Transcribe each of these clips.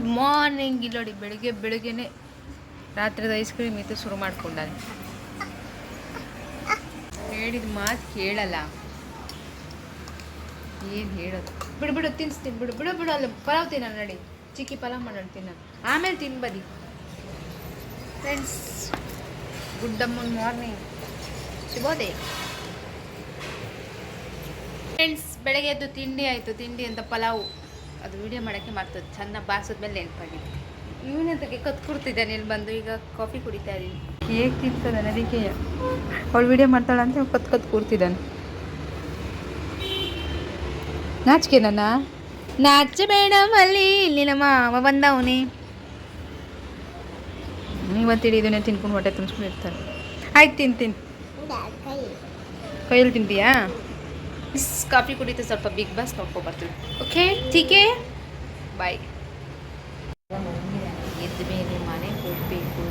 Good morning ಇಲ್ಲಿ ನೋಡಿ, ಬೆಳಿಗ್ಗೆ ಬೆಳಿಗ್ಗೆನೆ ರಾತ್ರಿದ ಐಸ್ ಕ್ರೀಮ್ ಇತ್ತು, ಶುರು ಮಾಡ್ಕೊಂಡಾನೆ. ಹೇಳಿದ ಮಾತು ಕೇಳಲ್ಲ. ಏನು ಹೇಳೋದು? ಬಿಡು ಬಿಡು, ತಿನ್ಸ್ತೀನಿ, ಬಿಡು ಬಿಡು ಬಿಡು, ಅಲ್ಲಿ ಪಲಾವ್ ತಿನ್ನ ನೋಡಿ. ಚಿಕ್ಕಿ ಪಲಾವ್ ಮಾಡೋಣ ತಿನ್ನ ಆಮೇಲೆ ತಿನ್ಬದಿ. ಫ್ರೆಂಡ್ಸ್ ಗುಡ್ ಮಾರ್ನಿಂಗ್ ಶುಭೋದಯ. ಫ್ರೆಂಡ್ಸ್ ಬೆಳಗ್ಗೆ ಎದ್ದು ತಿಂಡಿ ಆಯಿತು, ತಿಂಡಿ ಅಂತ ಪಲಾವು. ಅದು ವಿಡಿಯೋ ಮಾಡೋಕ್ಕೆ ಮಾಡ್ತದೆ ಚೆನ್ನಾಗಿ ಬಾರಿಸಿದ್ಮೇಲೆ ನೆನಪಾಗಿದೆ. ಇವನಂತಕ್ಕೆ ಕತ್ ಕೂರ್ತಿದ್ದಾನೆ ಇಲ್ಲಿ ಬಂದು ಈಗ ಕಾಫಿ ಕುಡಿತಾ ಇದ್ದೀನಿ. ಹೇಗೆ ತಿಂತದಾನೆ ಅದಕ್ಕೆ ಅವಳು ವಿಡಿಯೋ ಮಾಡ್ತಾಳೆ ಅಂತ ಕತ್ ಕತ್ ಕೂರ್ತಿದ್ದಾನೆ ನಾಚಿಕೆ ನನ್ನ? ನಾಚ ಬೇಡ ಅಲ್ಲಿ ಇಲ್ಲಿ ನಮ್ಮ ಬಂದ ಬಂದವನೇ ಇವತ್ತಿಡಿ ಇದನ್ನೇ ತಿನ್ಕೊಂಡು ಹೊಟ್ಟೆ ತುಂಬಿಸ್ಕೊಂಡಿರ್ತಾರೆ. ಆಯ್ತು ತಿಂತೀನಿ ಕೈಯಲ್ಲಿ ತಿಂತೀಯಾ? ಕಾಫಿ ಕುಡಿತು ಸ್ವಲ್ಪ ಬಿಗ್ ಬಾಸ್ ನೋಡ್ಕೊಬರ್ತೀವಿ ಓಕೆ ಟೀಕೆ ಬಾಯ್ ಎದ್ದ ಮೇಲೆ ಮನೆಗೆ ಹೋಗ್ಬೇಕು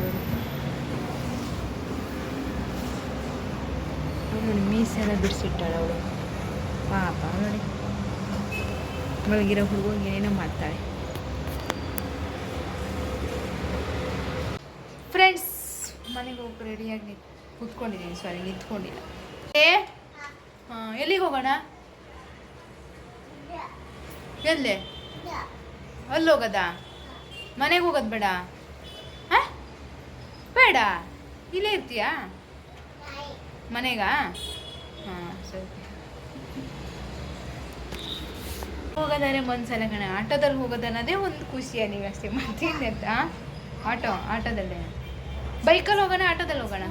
ನೋಡಿ ಮೀಸೆಲ್ಲ ಬಿಡಿಸಿಟ್ಟಾಳೆ ಅವಳು. ಪಾಪ ನೋಡಿ ಮಲಗಿರೋ ಹುಡುಗ ಏನೇನೋ ಮಾಡ್ತಾಳೆ. ಫ್ರೆಂಡ್ಸ್ ಮನೆಗೆ ಹೋಗಿ ರೆಡಿಯಾಗಿ ಕೂತ್ಕೊಂಡಿದ್ದೀನಿ ಸಾರಿ ನಿಂತ್ಕೊಂಡಿಲ್ಲ. ಏ? ಎಲ್ಲಿಗೆ ಹೋಗೋಣ? ಎಲ್ಲೇ? ಅಲ್ಲಿ ಹೋಗೋದಾ? ಮನೆಗೆ ಹೋಗೋದು ಬೇಡ? ಬೇಡ. ಇಲ್ಲೇ ಇರ್ತೀಯಾ? ಮನೆಗಾ? ಹಾಂ, ಸರಿ. ಹೋಗೋದಾದ್ರೆ ಒಂದ್ಸಲ ಕಣ, ಆಟೋದಲ್ಲಿ ಹೋಗೋದನ್ನೋದೇ ಒಂದು ಖುಷಿಯ ನೀವು ಅಷ್ಟೇ ಮಾಡ್ತೀನಿ ಅಂತ. ಆಟೋ, ಆಟೋದಲ್ಲೇ. ಬೈಕಲ್ಲಿ ಹೋಗೋಣ, ಆಟೋದಲ್ಲಿ ಹೋಗೋಣ?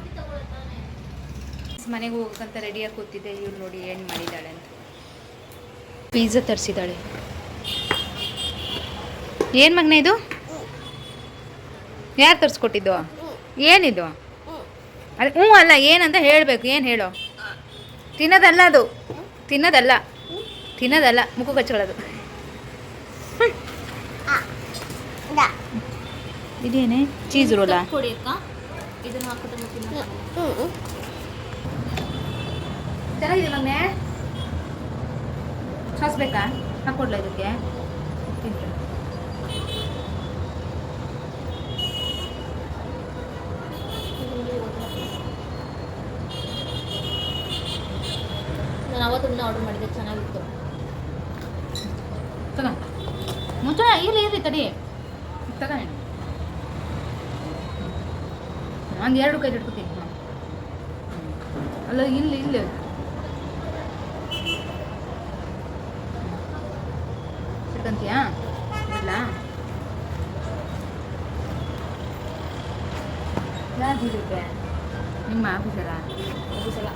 ಮನೆಗೆ ಹೋಗಕ್ಕಂತ ರೆಡಿಯಾಗಿ ಕೂತಿದ್ದೆ ಇವ್ರು ನೋಡಿ ಏನು ಮಾಡಿದ್ದಾಳೆ ಅಂತ. ಪಿಜ್ಜಾ ತರಿಸಿದ್ದಾಳೆ. ಏನು ಮಗನ ಇದು? ಯಾರು ತರಿಸ್ಕೊಟ್ಟಿದ್ದು? ಏನಿದು? ಅದು ಹ್ಞೂ ಅಲ್ಲ ಏನಂತ ಹೇಳಬೇಕು ಏನು ಹೇಳೋ? ತಿನ್ನೋದಲ್ಲ ಅದು. ತಿನ್ನೋದಲ್ಲ. ತಿನ್ನೋದಲ್ಲ ಮುಖ ಕಚ್ಕೊಳ್ಳೋದು ಇದೇನೆ? ಚೀಸ್ ರೋಲಾ ಕೊಡಿ ಅಕ್ಕ ಇದನ್ನ ಹಾಕಿದ್ರೆ ಮತ್ತೆ ಚೆನ್ನಾಗಿದೆ ಮಗ್ನೆ ಸಾಸ್ ಬೇಕಾ? ಹಾಕೊಡ್ಲ ಇದಕ್ಕೆ? ನಾನು ಅವತ್ತೊಂದು ಆರ್ಡರ್ ಮಾಡಿದೆ ಚೆನ್ನಾಗಿತ್ತು. ತಗೋ. ಮುಂಚೆ ಇಲ್ಲಿ ಇರ್ರಿ ತಡಿ. ತಗೋ. ಹಂಗೆ ಎರಡು ಕೈ ಇಟ್ಕೊತೀನಿ ಅಲ್ಲ ಇಲ್ಲಿ ಇಲ್ಲಿ. ಸಿಕ್ಕಂತೀಯಾ ಇಲ್ಲ? ನಿಮ್ಮ ಆಫೀಸರ? ಮುಗಿಸಲ್ಲ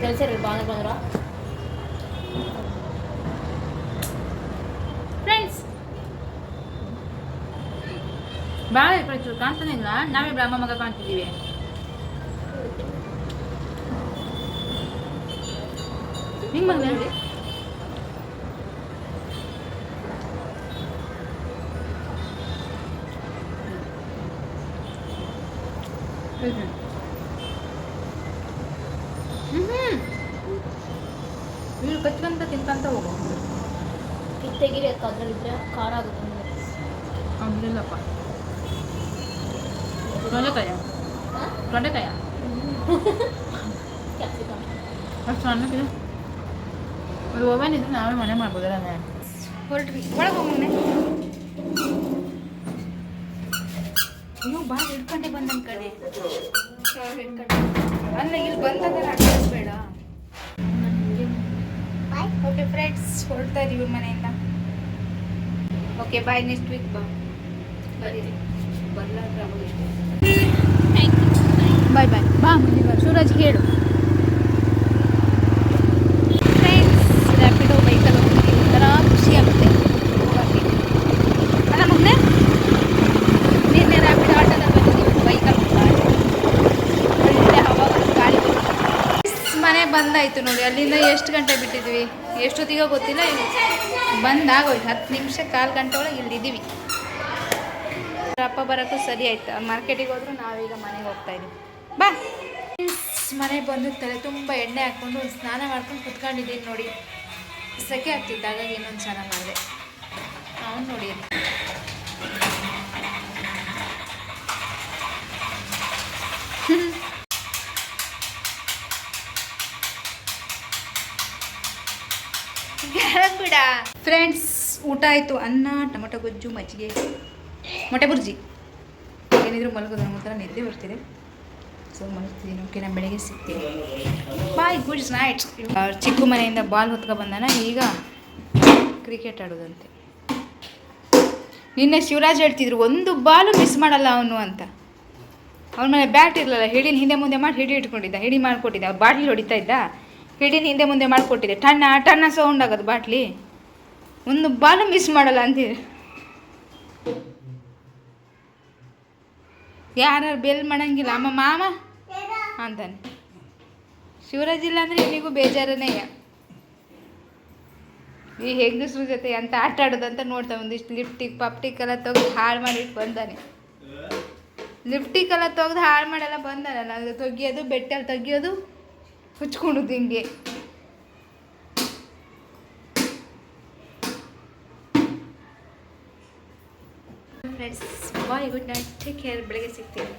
ಕೆಲಸ ಇರಲಿ ಬಂದ್ರ? ಫ್ರೆಂಡ್ಸ್ ಭಾಳ ಇರ್ಬೇಕು ಕಾಣ್ತಾನೆ ಇಲ್ಲ ನಾವೇ ಬ್ರಹ್ಮ ಮಗ ಕಾಣ್ತಿದ್ದೀವಿ. ಹಿಂಗೆ ಬಂದೆ ಇವ್ರು ಕಚ್ಕೊಂತ ತಿನ್ಕೊಂತ ಹೋಗು ಕಿತ್ತೆಗಿರಿ ಅದ್ರಲ್ಲಿದ್ರೆ ಖಾರ ಆಗುತ್ತೆ ಹಂಗಿಲ್ಲಪ್ಪ ತೊಂಡೆಕಾಯ ತೊಂಡೆಕಾಯ ಅಷ್ಟು ಸಣ್ಣಕ್ಕಿದೆ ಓವನ್ ಇದ್ರೆ ನಾವೇ ಮನೆ ಮಾಡ್ಬೋದಲ್ಲ ಹೊರಟ್ರಿ ಒಳಗೆ ಹೋಗೋಣ ಅಯ್ಯೋ ಬಾ ಹಿಡ್ಕೊಂಡೆ ಬಂದ ಕಡೆ. ಅಲ್ಲ ಇಲ್ಲಿ ಬಂದಾಗ ಬಾಯ್ ಓಕೆ ಫ್ರೆಂಡ್ಸ್ ಹೊರಡ್ತಾ ಇದೀವಿ ಮನೆಯಿಂದ. ಓಕೆ ಬಾಯ್ ನೆಕ್ಸ್ಟ್ ವೀಕ್ ಬಾ. ಬಾಯ್ ಬಾಯ್ ಬಾ ಮುಂದೆ ಬಾ ಸೂರಜ್ ಹೇಳು ಫ್ರೆಂಡ್ಸ್ ರ್ಯಾಪಿಡೋ ಬೈಕಲ್ಲಿ ಹೋಗ್ತೀವಿ ಒಂಥರ ಖುಷಿ ಆಗುತ್ತೆ ಹೋಗೋಕ್ಕೆ ಅಲ್ಲ ಮಗನೆ ನಿನ್ನೆ ರ್ಯಾಪಿಡೋ ಆಟೋದಲ್ಲಿ ಬಂದಿದ್ದೀವಿ ಬೈಕಲ್ಲಿ ಒಳ್ಳೆ ಹವಾ ಬರುತ್ತೆ, ಗಾಳಿ ಬರುತ್ತೆ. ಮನೆ ಬಂದಾಯ್ತು ನೋಡಿ, ಅಲ್ಲಿಂದ ಎಷ್ಟು ಗಂಟೆ ಬಿಟ್ಟಿದ್ವಿ? ಎಷ್ಟೊತ್ತಿಗೆ ಗೊತ್ತಿಲ್ಲ ಬಂದಾಗೋಯ್ತು, ಹತ್ತು ನಿಮಿಷ, ಕಾಲು ಗಂಟೆ ಒಳಗೆ ಇಲ್ಲಿದ್ದೀವಿ ಅಪ್ಪ ಬರೋಕ್ಕೂ ಸರಿ ಆಯ್ತು. ಮಾರ್ಕೆಟಿಗೆ ಹೋದ್ರು ನಾವೀಗ ಮನೆಗೆ ಹೋಗ್ತಾ ಇದೀವಿ ಬಾ. ಮನೆಗೆ ಬಂದು ತಲೆ ತುಂಬ ಎಣ್ಣೆ ಹಾಕ್ಕೊಂಡು ಸ್ನಾನ ಮಾಡ್ಕೊಂಡು ಕುತ್ಕೊಂಡಿದ್ದೀನಿ ನೋಡಿ. ಸೆಕೆ ಹಾಗಾಗಿ ಇನ್ನೊಂದು ಸ್ನಾನ ಮಾಡಿದೆ. ಅವ್ನು ನೋಡಿ. ಫ್ರೆಂಡ್ಸ್ ಊಟ ಆಯಿತು. ಅನ್ನ, ಟೊಮೊಟೊ ಗೊಜ್ಜು, ಮಜ್ಜಿಗೆ. ಮೊಟ್ಟೆ ಬುರ್ಜಿ. ಏನಿದ್ರು ಮಲಗೋದು ನಮ್ಮ ಥರ ನಿದ್ದೆ ಬರ್ತಿದೆ. ಸೊ ಮಲಗ್ತಿದ್ದೀನಿ ಓಕೆ ನಾನು ಬೆಳಗ್ಗೆ ಸಿಗ್ತೀನಿ. ಬಾಯ್ ಗುಡ್ ನೈಟ್ ಚಿಕ್ಕ ಮನೆಯಿಂದ ಬಾಲ್ ಹೊತ್ಕೊ ಬಂದಾನ. ಈಗ ಕ್ರಿಕೆಟ್ ಆಡೋದಂತೆ. ನಿನ್ನೆ ಶಿವರಾಜ್ ಹೇಳ್ತಿದ್ರು, ಒಂದು ಬಾಲು ಮಿಸ್ ಮಾಡಲ್ಲ ಅವನು ಅಂತ. ಅವನ ಮನೆ ಬ್ಯಾಟ್ ಇರಲಿಲ್ಲ ಹಿಡಿನ ಹಿಂದೆ ಮುಂದೆ ಮಾಡಿ ಹಿಡಿ ಇಟ್ಕೊಂಡಿದ್ದ ಹಿಡಿ ಮಾಡಿಕೊಟ್ಟಿದ್ದ. ಬಾಟ್ಲಿ ಹೊಡಿತಾ ಇದ್ದ. ಹಿಡಿನ ಹಿಂದೆ ಮುಂದೆ ಮಾಡಿಕೊಟ್ಟಿದೆ. ಟಣ್ಣ ಟಣ್ಣ ಸೌಂಡ್ ಆಗೋದು ಬಾಟ್ಲಿ. ಒಂದು ಬಾಲು ಮಿಸ್ ಮಾಡಲ್ಲ ಅಂತೀರಿ. ಯಾರು ಬೆಲ್ ಮಾಡಂಗಿಲ್ಲ. ಅಮ್ಮ, ಮಾಮ? ಅಂತಾನೆ. ಶಿವರಾಜ್ ಇಲ್ಲ ಅಂದರೆ ಇವನಿಗೂ ಬೇಜಾರನೇ ಈ ಹೆಂಗಸ್ರ ಜೊತೆ ಅಂತ ಆಟ ಆಡೋದಂತ ನೋಡ್ತಾ ಒಂದಿಷ್ಟು ಲಿಫ್ಟಿಗೆ ಪಪ್ಟಿಕ್ ಎಲ್ಲ ತೆಗ್ದು ಹಾಳು ಮಾಡಿಟ್ಟು ಬಂದಾನೆ. ಲಿಫ್ಟಿಕ್ ಎಲ್ಲ ತೆಗ್ದು ಹಾಳು ಮಾಡೆಲ್ಲ, ಬಂದಾನಲ್ಲ. ಅದು ತೆಗಿಯೋದು ಬೆಟ್ಟಲ್ಲಿ ತೆಗಿಯೋದು ಹುಚ್ಕೊಳುದು ಹಿಂಗೆ. Friends bye good night take care ಬೆಳಗ್ಗೆ ಸಿಗ್ತೀನಿ.